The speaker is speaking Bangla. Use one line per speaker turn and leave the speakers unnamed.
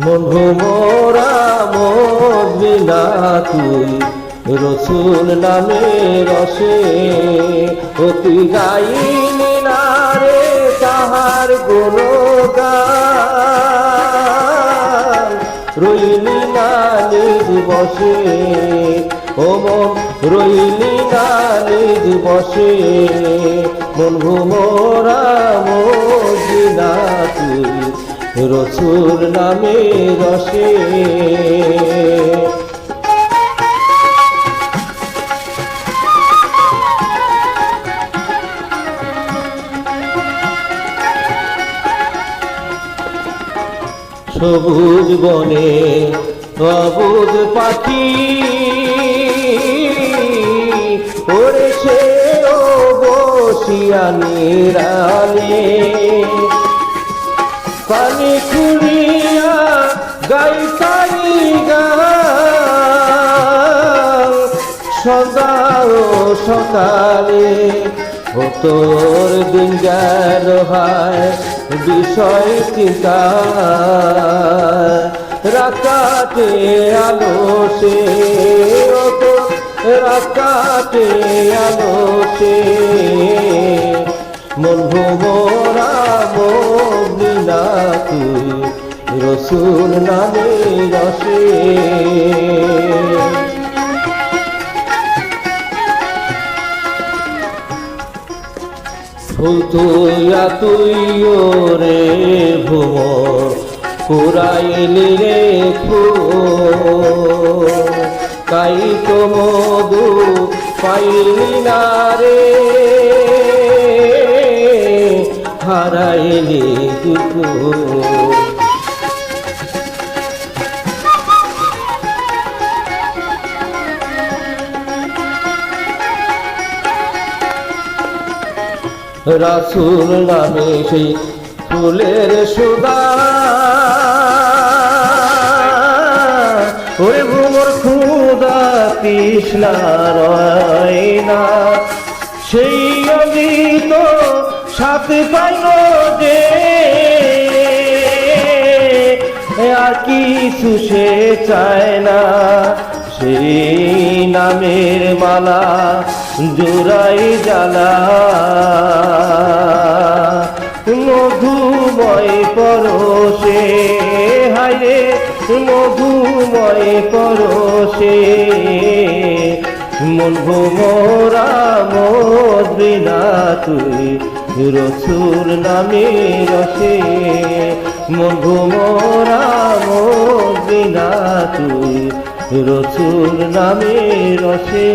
বন্ধু মোরা মদিনা তুই, রসুল নামে রসে, অতি গাইনি না রে তাহার গুণগান। রইলি না নিজ বসে, ও মন, রইলি না নিজ বসে মন ঘুমোরা মদিনা রসুল নামে রসে। সবুজ বনে সবুজ পাখি ওড়েছে ও বসিয়া নিরালে। পানি খুঁড়িয়া গাই তারি গান সদা ও সকালে ও তোর দিন গেল হায় বিষয় চিন্তা। রাকাতে আলো সে রাকাতে আলো সে। মন ভোমরা তুই রসুল নামে রসে। ফুল তুইয়া তুই রে ভুমর পুরাইলি রে কাই তো মধু পাইলি না রে। হারাইলি রাসুল নামে সেই ফুলের সুদা। ওরে ভুমর খুদা তৃষ্ণা রয় না। সেই অমিত সাথে পাইল যে আর কিছু সে চায় না। সেই নামের মালা জোড়াই জ্বালা। মধুময় পরশে হাইরে মধুময় পরশে। মন ভোমরা মদিনা তুই রসুর নামে রসে ভোমরা মদিনা তুই রসুর নামে রসে।